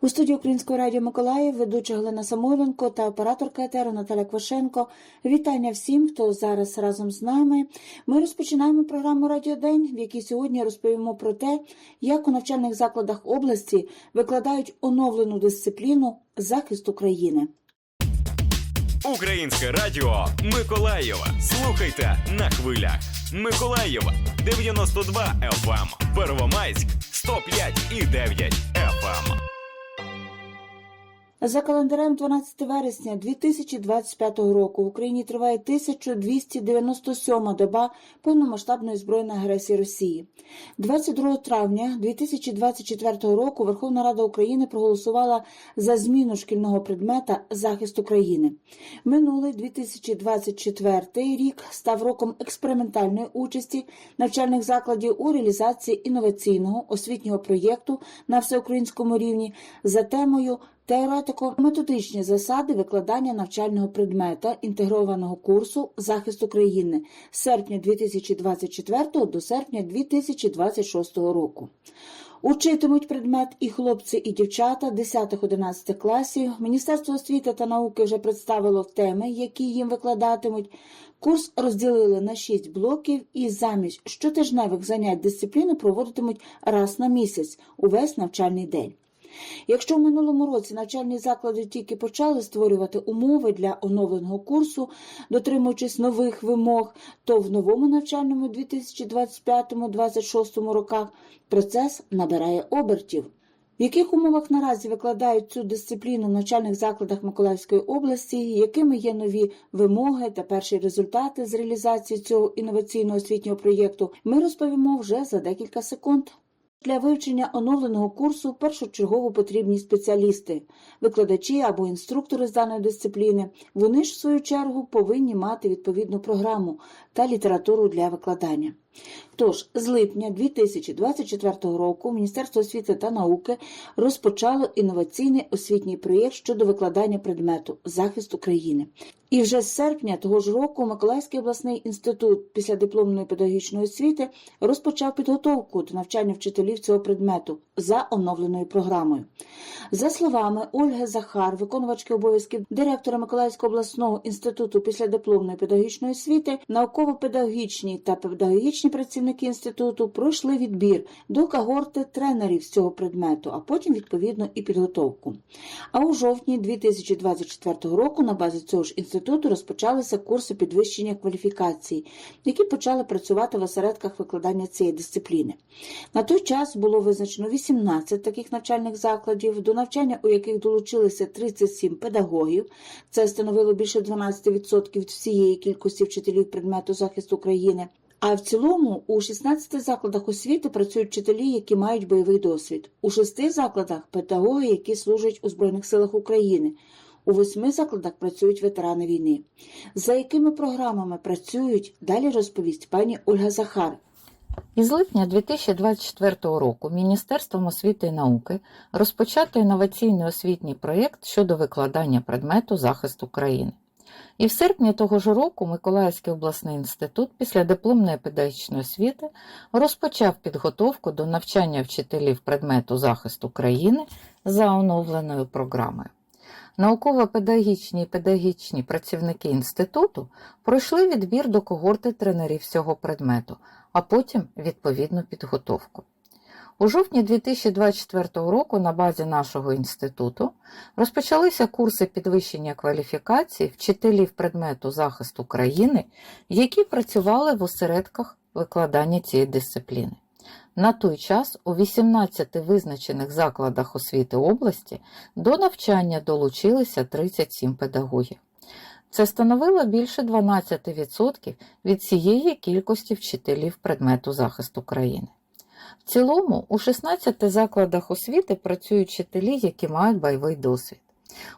У студії Українського радіо Миколаїв ведуча Галина Самойленко та операторка етеру Наталя Квашенко. Вітання всім, хто зараз разом з нами. Ми розпочинаємо програму Радіодень, в якій сьогодні розповімо про те, як у навчальних закладах області викладають оновлену дисципліну захист України. Українське радіо Миколаєва. Слухайте на хвилях. Миколаєва 92 FM. Первомайськ 105 і 9 FM. За календарем 12 вересня 2025 року в Україні триває 1297 доба повномасштабної збройної агресії Росії. 22 травня 2024 року Верховна Рада України проголосувала за зміну шкільного предмета захист України. Минулий 2024 рік став роком експериментальної участі навчальних закладів у реалізації інноваційного освітнього проєкту на всеукраїнському рівні за темою Теоретико-методичні засади викладання навчального предмета інтегрованого курсу захист України з серпня 2024 до серпня 2026 року. Учитимуть предмет і хлопці, і дівчата 10-11 класів. Міністерство освіти та науки вже представило теми, які їм викладатимуть. Курс розділили на 6 блоків і замість щотижневих занять дисципліни проводитимуть раз на місяць увесь навчальний день. Якщо в минулому році навчальні заклади тільки почали створювати умови для оновленого курсу, дотримуючись нових вимог, то в новому навчальному 2025-2026 роках процес набирає обертів. В яких умовах наразі викладають цю дисципліну в навчальних закладах Миколаївської області, якими є нові вимоги та перші результати з реалізації цього інноваційного освітнього проєкту, ми розповімо вже за декілька секунд. Для вивчення оновленого курсу першочергово потрібні спеціалісти, викладачі або інструктори з даної дисципліни. Вони ж, в свою чергу, повинні мати відповідну програму та літературу для викладання. Тож, з липня 2024 року Міністерство освіти та науки розпочало інноваційний освітній проєкт щодо викладання предмету захист України. І вже з серпня того ж року Миколаївський обласний інститут післядипломної педагогічної освіти розпочав підготовку до навчання вчителів цього предмету за оновленою програмою. За словами Ольги Захар, виконувачки обов'язків директора Миколаївського обласного інституту післядипломної педагогічної освіти, науково-педагогічні та педагогічні працівники інституту пройшли відбір до когорти тренерів з цього предмету, а потім відповідно і підготовку. А у жовтні 2024 року на базі цього ж інституту розпочалися курси підвищення кваліфікації, які почали працювати в осередках викладання цієї дисципліни. На той час було визначено 18 таких навчальних закладів, до навчання у яких долучилися 37 педагогів. Це становило більше 12% від всієї кількості вчителів предмету захисту України. А в цілому у 16 закладах освіти працюють вчителі, які мають бойовий досвід. У 6 закладах педагоги, які служать у Збройних силах України. У восьми закладах працюють ветерани війни. За якими програмами працюють, далі розповість пані Ольга Захар. Із липня 2024 року Міністерством освіти і науки розпочато інноваційний освітній проєкт щодо викладання предмету захист України. І в серпні того ж року Миколаївський обласний інститут після дипломної педагогічної освіти розпочав підготовку до навчання вчителів предмету захист України за оновленою програмою. Науково-педагогічні і педагогічні працівники інституту пройшли відбір до когорти тренерів цього предмету, а потім відповідну підготовку. У жовтні 2024 року на базі нашого інституту розпочалися курси підвищення кваліфікації вчителів предмету захист України, які працювали в осередках викладання цієї дисципліни. На той час у 18 визначених закладах освіти області до навчання долучилися 37 педагогів. Це становило більше 12% від цієї кількості вчителів предмету захист України. В цілому, у 16 закладах освіти працюють вчителі, які мають бойовий досвід.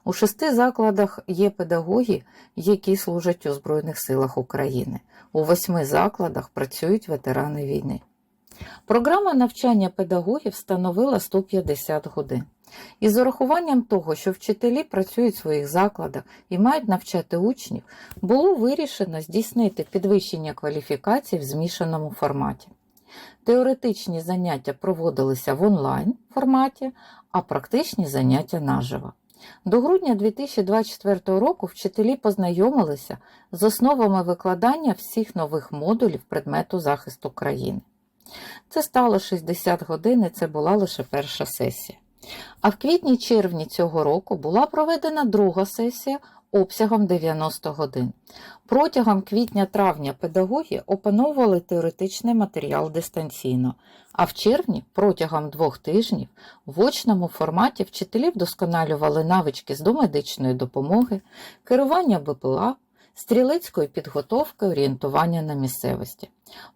У шести закладах є педагоги, які служать у Збройних силах України. У восьми закладах працюють ветерани війни. Програма навчання педагогів становила 150 годин. І з урахуванням того, що вчителі працюють в своїх закладах і мають навчати учнів, було вирішено здійснити підвищення кваліфікацій в змішаному форматі. Теоретичні заняття проводилися в онлайн форматі, а практичні заняття наживо. До грудня 2024 року вчителі познайомилися з основами викладання всіх нових модулів предмету захисту країни. Це стало 60 годин, і це була лише перша сесія. А в квітні-червні цього року була проведена друга сесія обсягом 90 годин. Протягом квітня-травня педагоги опановували теоретичний матеріал дистанційно, а в червні протягом двох тижнів в очному форматі вчителі вдосконалювали навички з домедичної допомоги, керування БПЛА, стрілецької підготовки, орієнтування на місцевості.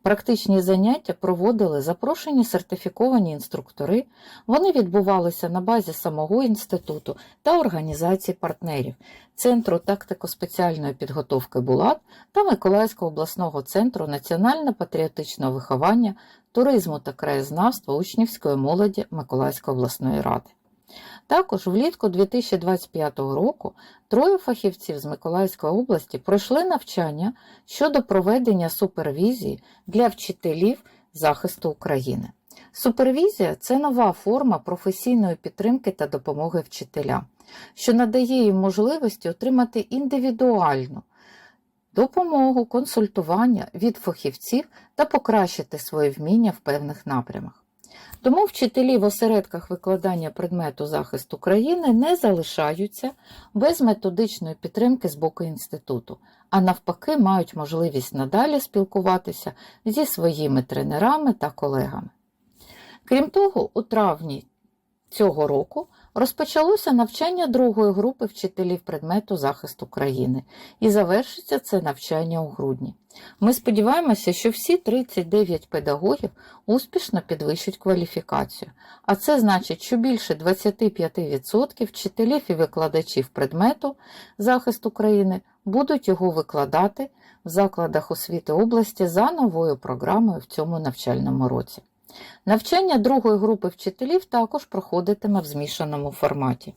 Практичні заняття проводили запрошені сертифіковані інструктори. Вони відбувалися на базі самого інституту та організацій партнерів Центру тактико-спеціальної підготовки БУЛАТ та Миколаївського обласного центру національно-патріотичного виховання, туризму та краєзнавства учнівської молоді Миколаївської обласної ради. Також влітку 2025 року троє фахівців з Миколаївської області пройшли навчання щодо проведення супервізії для вчителів захисту України. Супервізія це нова форма професійної підтримки та допомоги вчителям, що надає їм можливості отримати індивідуальну допомогу, консультування від фахівців та покращити свої вміння в певних напрямах. Тому вчителі в осередках викладання предмету захисту країни не залишаються без методичної підтримки з боку інституту, а навпаки, мають можливість надалі спілкуватися зі своїми тренерами та колегами. Крім того, у травні цього року розпочалося навчання другої групи вчителів предмету захисту країни, і завершиться це навчання у грудні. Ми сподіваємося, що всі 39 педагогів успішно підвищать кваліфікацію, а це значить, що більше 25% вчителів і викладачів предмету захисту країни будуть його викладати в закладах освіти області за новою програмою в цьому навчальному році. Навчання другої групи вчителів також проходитиме в змішаному форматі.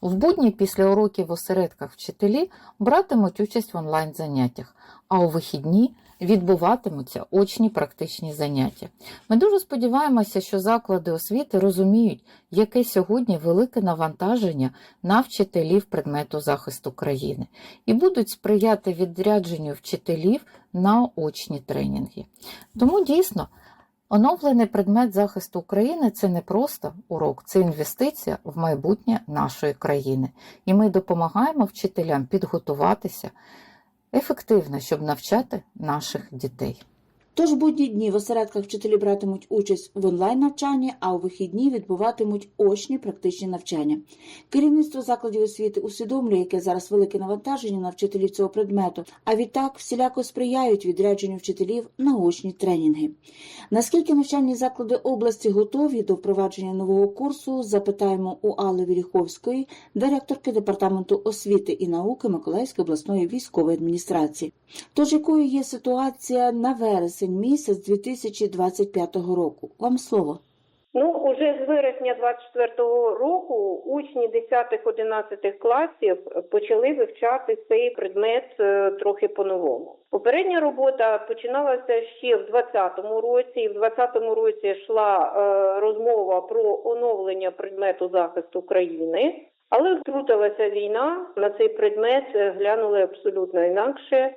В будні після уроків в осередках вчителі братимуть участь в онлайн-заняттях, а у вихідні відбуватимуться очні практичні заняття. Ми дуже сподіваємося, що заклади освіти розуміють, яке сьогодні велике навантаження на вчителів предмету захисту країни і будуть сприяти відрядженню вчителів на очні тренінги. Тому дійсно. Оновлений предмет захисту України це не просто урок, це інвестиція в майбутнє нашої країни. І ми допомагаємо вчителям підготуватися ефективно, щоб навчати наших дітей. Тож будні дні в осередках вчителі братимуть участь в онлайн-навчанні, а у вихідні відбуватимуть очні практичні навчання. Керівництво закладів освіти усвідомлює, яке зараз велике навантаження на вчителів цього предмету, а відтак всіляко сприяють відрядженню вчителів на очні тренінги. Наскільки навчальні заклади області готові до впровадження нового курсу, запитаємо у Алли Віліховської, директорки департаменту освіти і науки Миколаївської обласної військової адміністрації. Тож якою є ситуація на вересень місяць 2025 року? Вам слово. Ну, уже з вересня 24-го року учні 10-11 класів почали вивчати цей предмет е, трохи по-новому. Попередня робота починалася ще в 20-му році, і в 20-му році йшла е, розмова про оновлення предмету захисту країни. Але втрутилася війна, на цей предмет е, глянули абсолютно інакше.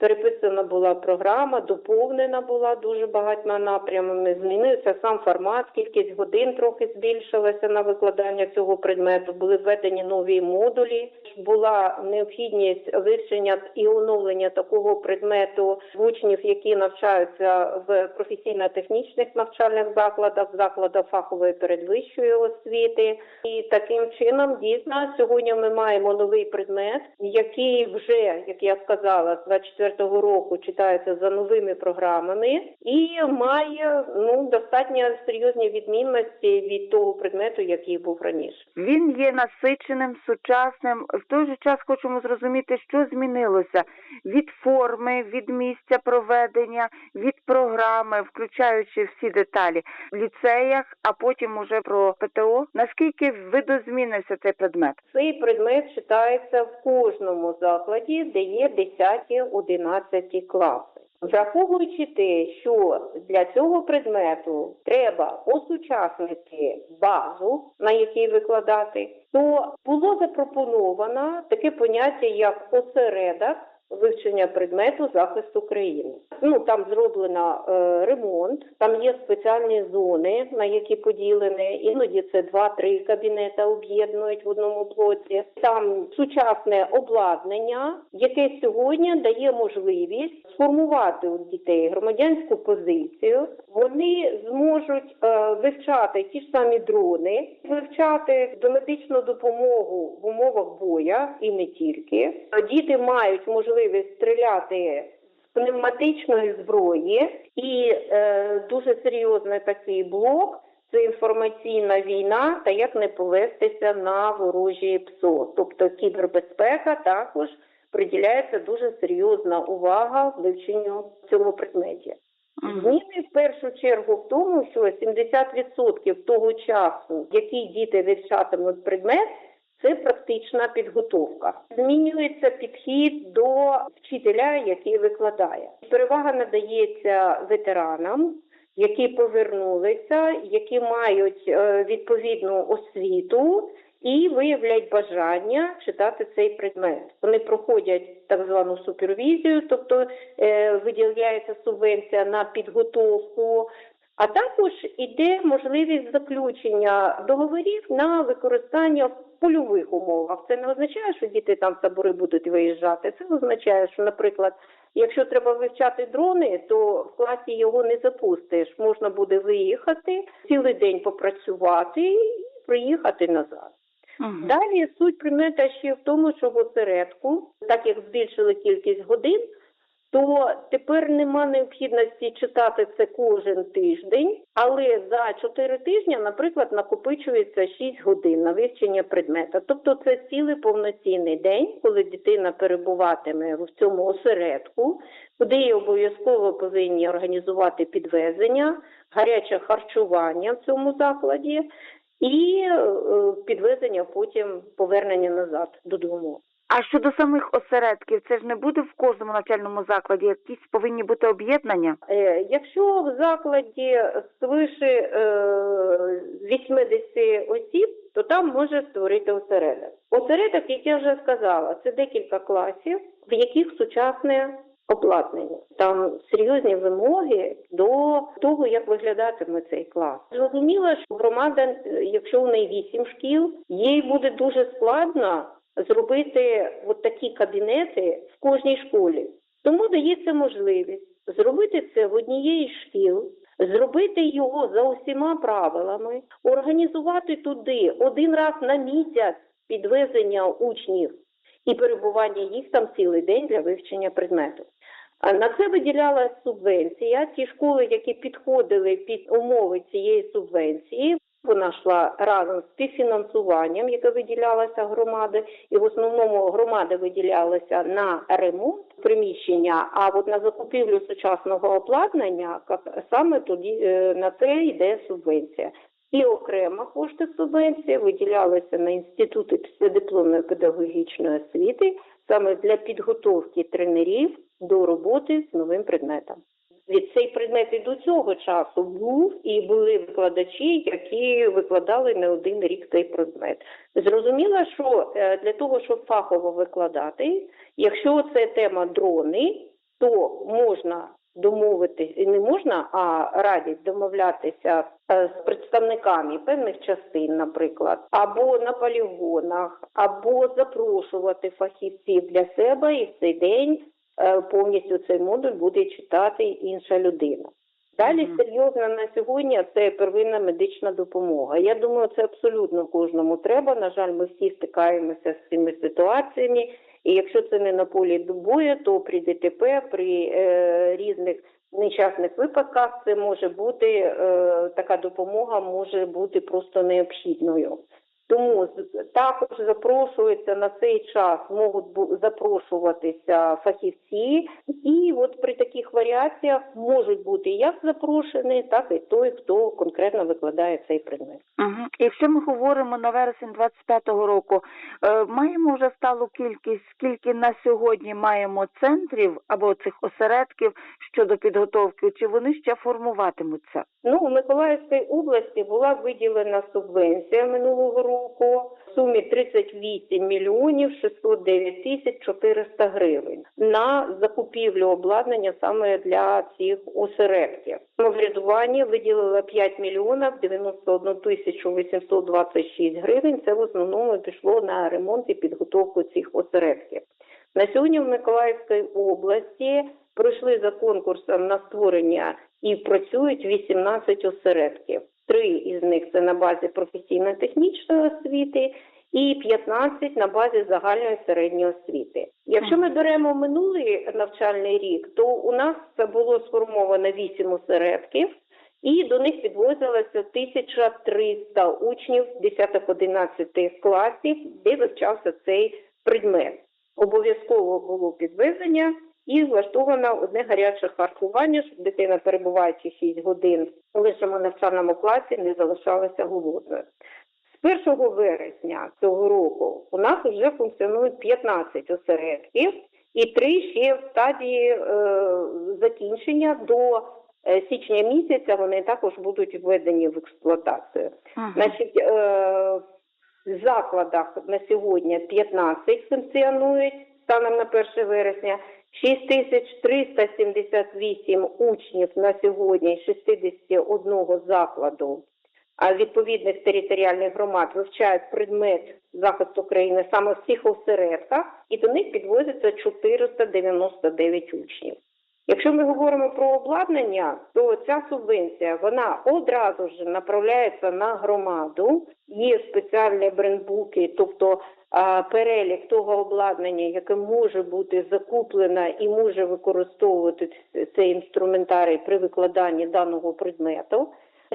Переписана була програма, доповнена була дуже багатьма напрямами. Змінився сам формат, кількість годин трохи збільшилася на викладання цього предмету. Були введені нові модулі. Була необхідність вивчення і оновлення такого предмету учнів, які навчаються в професійно-технічних навчальних закладах, закладах фахової передвищої освіти. І таким чином дійсно сьогодні ми маємо новий предмет, який вже, як я сказала, з 24 2024 року читається за новими програмами і має ну достатньо серйозні відмінності від того предмету, який був раніше. Він є насиченим, сучасним. В той же час хочемо зрозуміти, що змінилося від форми, від місця проведення, від програми, включаючи всі деталі в ліцеях, а потім уже про ПТО. Наскільки видозмінився цей предмет? Цей предмет читається в кожному закладі, де є 10-11 класи. Враховуючи те, що для цього предмету треба осучаснити базу, на якій викладати, то було запропоновано таке поняття як осередок вивчення предмету захисту країни. Ну там зроблено е, ремонт, там є спеціальні зони, на які поділені. Іноді це два-три кабінети об'єднують в одному блоці. Там сучасне обладнання, яке сьогодні дає можливість сформувати у дітей громадянську позицію. Вони зможуть е, вивчати ті ж самі дрони, вивчати домедичну допомогу в умовах боя і не тільки. Діти мають можливість стріляти з пневматичної зброї, і е, дуже серйозний такий блок. Це інформаційна війна та як не повестися на ворожі ПСО. Тобто кібербезпека також приділяється дуже серйозна увага вивченню цього предметі. Зміни в першу чергу в тому, що 70% того часу, який діти вивчатимуть предмет, це практична підготовка. Змінюється підхід до вчителя, який викладає. Перевага надається ветеранам, які повернулися, які мають е, відповідну освіту і виявляють бажання читати цей предмет. Вони проходять так звану супервізію, тобто е, виділяється субвенція на підготовку. А також іде можливість заключення договорів на використання в польових умовах. Це не означає, що діти там в табори будуть виїжджати. Це означає, що, наприклад, якщо треба вивчати дрони, то в класі його не запустиш. Можна буде виїхати, цілий день попрацювати і приїхати назад. Далі суть предмета ще в тому, що в осередку, так як збільшили кількість годин, то тепер нема необхідності читати це кожен тиждень, але за 4 тижні, наприклад, накопичується 6 годин на вивчення предмета. Тобто це цілий повноцінний день, коли дитина перебуватиме в цьому осередку, куди їй обов'язково повинні організувати підвезення, гаряче харчування в цьому закладі і е, підвезення потім повернення назад додому. А щодо самих осередків, це ж не буде в кожному навчальному закладі, якісь повинні бути об'єднання? Е, Якщо в закладі свише е, 80 осіб, то там може створити осередок. Осередок, як я вже сказала, це декілька класів, в яких сучасне обладнання. Там серйозні вимоги до того, як виглядатиме цей клас. Зрозуміло, що громада, е, якщо у неї вісім шкіл, їй буде дуже складно зробити от такі кабінети в кожній школі. Тому дається можливість зробити це в однієї з шкіл, зробити його за усіма правилами, організувати туди один раз на місяць підвезення учнів і перебування їх там цілий день для вивчення предмету. На це виділялася субвенція. Ті школи, які підходили під умови цієї субвенції, вона йшла разом з співфінансуванням, яке виділялося громади, і в основному громади виділялися на ремонт приміщення, а от на закупівлю сучасного обладнання саме тоді е, на це йде субвенція. І окремо кошти субвенції виділялися на інститути післядипломної педагогічної освіти саме для підготовки тренерів до роботи з новим предметом. Від цей предмет і до цього часу був і були викладачі, які викладали не один рік цей предмет. Зрозуміло, що е, для того, щоб фахово викладати, якщо це тема дрони, то можна домовитись і не можна, а радять домовлятися е, з представниками певних частин, наприклад, або на полігонах, або запрошувати фахівців для себе і в цей день повністю цей модуль буде читати інша людина. Далі Мгм. серйозно на сьогодні це первинна медична допомога. Я думаю, це абсолютно кожному треба. На жаль, ми всі стикаємося з цими ситуаціями. І якщо це не на полі бою, то при ДТП, при е, різних нещасних випадках, це може бути е, така допомога може бути просто необхідною. Тому також запрошуються на цей час, можуть запрошуватися фахівці, і от при таких варіаціях можуть бути як запрошені, так і той, хто конкретно викладає цей предмет. Угу. Якщо ми говоримо на вересень 25-го року, е, маємо вже сталу кількість, скільки на сьогодні маємо центрів або цих осередків щодо підготовки, чи вони ще формуватимуться? Ну, у Миколаївській області була виділена субвенція минулого року в сумі 38 мільйонів 609 тисяч 400 гривень на закупівлю обладнання саме для цих осередків. Самоврядування виділило 5 мільйонів 91 тисячу 826 гривень. Це в основному пішло на ремонт і підготовку цих осередків. На сьогодні в Миколаївській області пройшли за конкурсом на створення і працюють 18 осередків. Три із них це на базі професійно-технічної освіти і 15 на базі загальної середньої освіти. Якщо ми беремо минулий навчальний рік, то у нас це було сформовано 8 осередків. І до них підвозилося 1300 учнів 10-11 класів, де вивчався цей предмет. Обов'язково було підвезення і влаштовано одне гаряче харчування, щоб дитина, перебуваючи 6 годин у вищому навчальному класі, не залишалася голодною. З 1 вересня цього року у нас вже функціонують 15 осередків і три ще в стадії е, закінчення до е, січня місяця вони також будуть введені в експлуатацію. Значить, е, в закладах на сьогодні 15 функціонують станом на 1 вересня. 6378 учнів на сьогодні з 61 закладу відповідних територіальних громад вивчають предмет захисту країни саме в цих осередках, і до них підвозиться 499 учнів. Якщо ми говоримо про обладнання, то ця субвенція вона одразу ж направляється на громаду. Є спеціальні брендбуки, тобто перелік того обладнання, яке може бути закуплено і може використовувати цей інструментарій при викладанні даного предмету.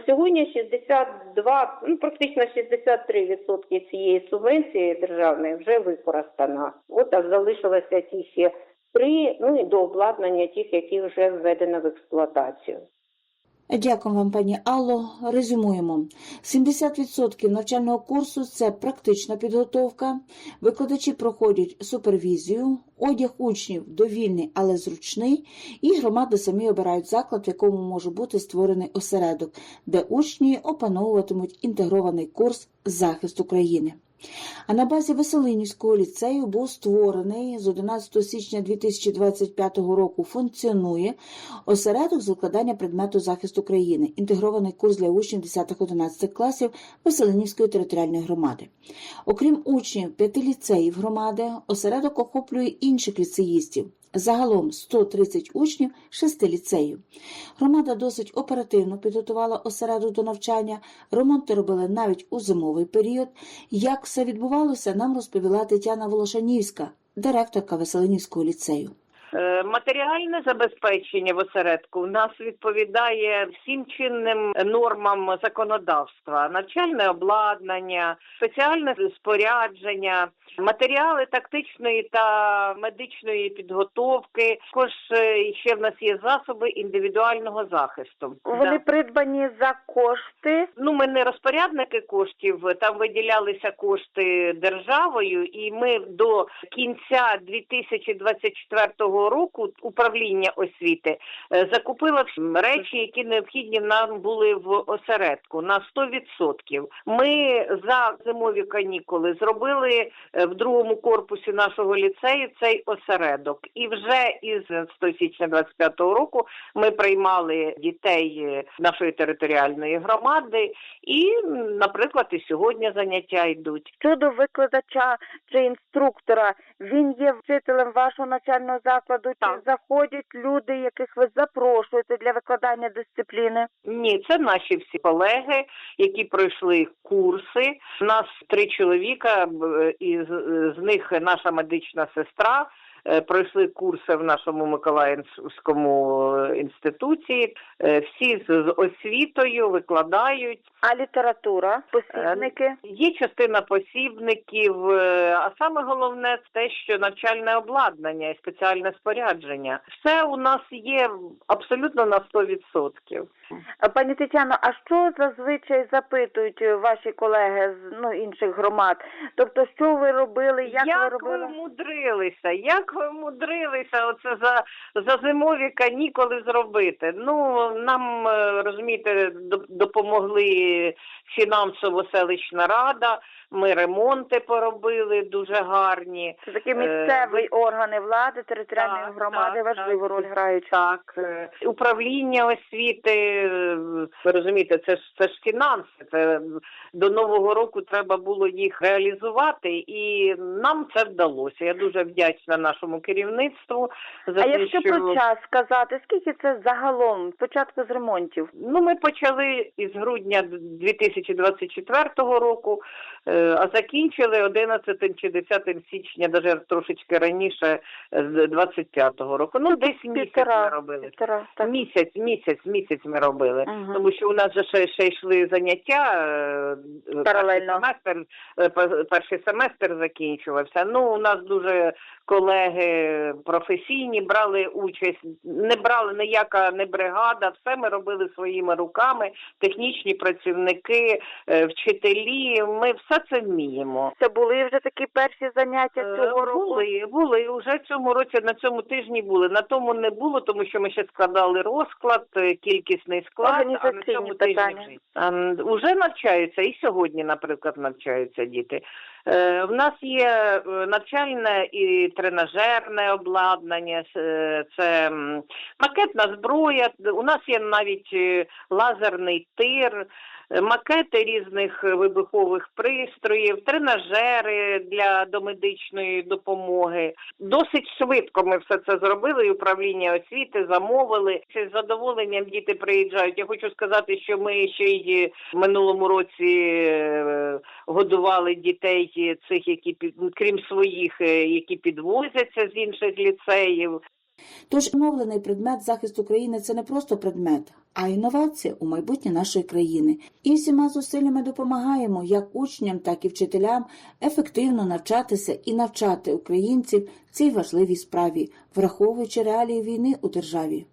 Сьогодні 62, ну практично 63% цієї субвенції державної вже використано. От а залишилося ті ще три, ну і до обладнання тих, які вже введено в експлуатацію. Дякую вам, пані Алло. Резюмуємо: 70% навчального курсу це практична підготовка. Викладачі проходять супервізію, одяг учнів довільний, але зручний, і громади самі обирають заклад, в якому може бути створений осередок, де учні опановуватимуть інтегрований курс захисту країни. А на базі Веселинівського ліцею був створений з 11 січня 2025 року функціонує осередок з викладання предмету захисту країни, інтегрований курс для учнів 10-11 класів Веселинівської територіальної громади. Окрім учнів п'яти ліцеїв громади, осередок охоплює інших ліцеїстів. Загалом 130 учнів шести ліцеїв. Громада досить оперативно підготувала осередок до навчання, ремонти робили навіть у зимовий період. Як все відбувалося, нам розповіла Тетяна Волошанівська, директорка Веселинівського ліцею. Е, Матеріальне забезпечення в осередку у нас відповідає всім чинним нормам законодавства: навчальне обладнання, спеціальне спорядження, матеріали тактичної та медичної підготовки. Також е, ще в нас є засоби індивідуального захисту. Вони Да. придбані за кошти. Ну, ми не розпорядники коштів, там виділялися кошти державою, і ми до кінця 2024 року управління освіти е, закупило всі речі, які необхідні нам були в осередку на 100%. Ми за зимові канікули зробили е, в другому корпусі нашого ліцею цей осередок. І вже із 100 січня 25 року ми приймали дітей е, нашої територіальної громади, і, наприклад, і сьогодні заняття йдуть. Щодо викладача чи інструктора, він є вчителем вашого навчального закладу. Чи Так. заходять люди, яких ви запрошуєте для викладання дисципліни? Ні, це наші всі колеги, які пройшли курси. У нас три чоловіка, б- і з них наша медична сестра. Е, пройшли курси в нашому Миколаївському е, інституті. Е, Всі з освітою викладають. А література, посібники? Є частина посібників, а саме головне те, що навчальне обладнання і спеціальне спорядження. Все у нас є абсолютно на 100%. Пані Тетяно, а що зазвичай запитують ваші колеги з ну інших громад? Тобто, що ви робили, як, ви робили? мудрилися? Як ви мудрилися оце за, за зимові канікули зробити? Ну нам е, розумієте, допомогли фінансово селищна рада. Ми ремонти поробили дуже гарні. Це такі Е, місцеві органи влади, територіальної Так, громади так, важливу так. роль грають. Так, е, управління освіти, ви розумієте, це ж це ж фінанси. Це до нового року треба було їх реалізувати, і нам це вдалося. Я дуже вдячна нашому керівництву за А те, якщо що про час сказати, скільки це загалом початку з ремонтів? Ну, ми почали із грудня 2024 року, е, а закінчили 11 чи 10 січня, навіть трошечки раніше, з 25 року. Ну, десь місяць ми робили. півтора, так. Місяць, місяць, місяць ми робили. Мгм. Тому що у нас же ще, ще йшли заняття е, Паралельно. Перший семестр, е, перший семестр закінчувався. Ну, у нас дуже колеги професійні брали участь. Не брали ніяка не бригада, все ми робили своїми руками, технічні працівники, е, вчителі. Ми все це вміємо. Це були вже такі перші заняття Е, цього року. Були, були. Уже цьому році на цьому тижні були. На тому не було, тому що ми ще складали розклад, е, кількісний склад, а на цьому тижні питання. вже. Ем, Уже навчаються, і сьогодні, наприклад, навчаються діти. Е, В нас є навчальне і тренажерне обладнання, це макетна зброя. У нас є навіть лазерний тир, макети різних е, вибухових пристроїв, тренажери для домедичної допомоги. Досить швидко ми все це зробили. І управління освіти замовили. З задоволенням діти приїжджають. Я хочу сказати, що ми ще й в минулому році е, годували дітей цих, які крім своїх, е, які підвозяться з інших ліцеїв. Тож оновлений предмет захист України це не просто предмет, а інновація у майбутнє нашої країни. І всіма зусиллями допомагаємо як учням, так і вчителям ефективно навчатися і навчати українців цій важливій справі, враховуючи реалії війни у державі.